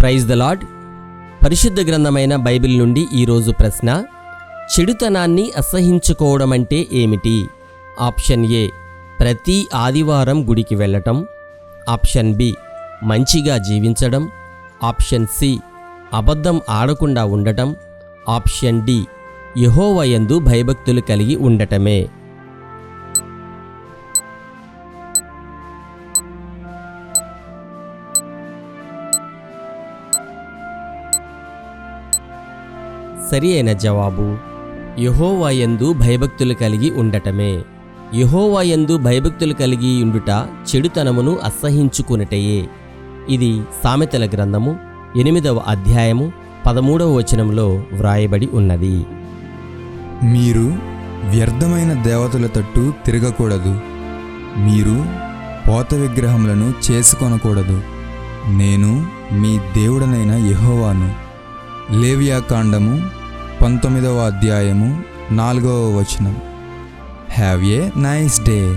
Praise the lord పరిశుద్ధ గ్రంథమైన Bible నుండి ఈరోజు ప్రశ్న చెడుతనాన్ని అసహించుకోవడం అంటే ఏమిటి? ఆప్షన్ ఏ ప్రతి ఆదివారం గుడికి వెళ్ళటం. ఆప్షన్ బి మంచిగా జీవించడం. ఆప్షన్ సి అబద్ధం ఆడకుండా ఉండటం. ఆప్షన్ డి యహోవయందు భయభక్తులు కలిగి ఉండటమే. సరి అయిన జవాబు యహోవాయందు భయభక్తులు కలిగి ఉండటమే. యహోవాయందు భయభక్తులు కలిగి ఉండుట చెడుతనమును అసహించుకునటయే. ఇది సామెతల గ్రంథము ఎనిమిదవ అధ్యాయము పదమూడవ వచనంలో వ్రాయబడి ఉన్నది. మీరు వ్యర్థమైన దేవతల తట్టు తిరగకూడదు. మీరు పోత విగ్రహములను చేసుకొనకూడదు. నేను మీ దేవుడనైన యహోవాను. లేవియాకాండము పంతొమ్మిదవ అధ్యాయము నాలుగవ వచనం. Have a nice day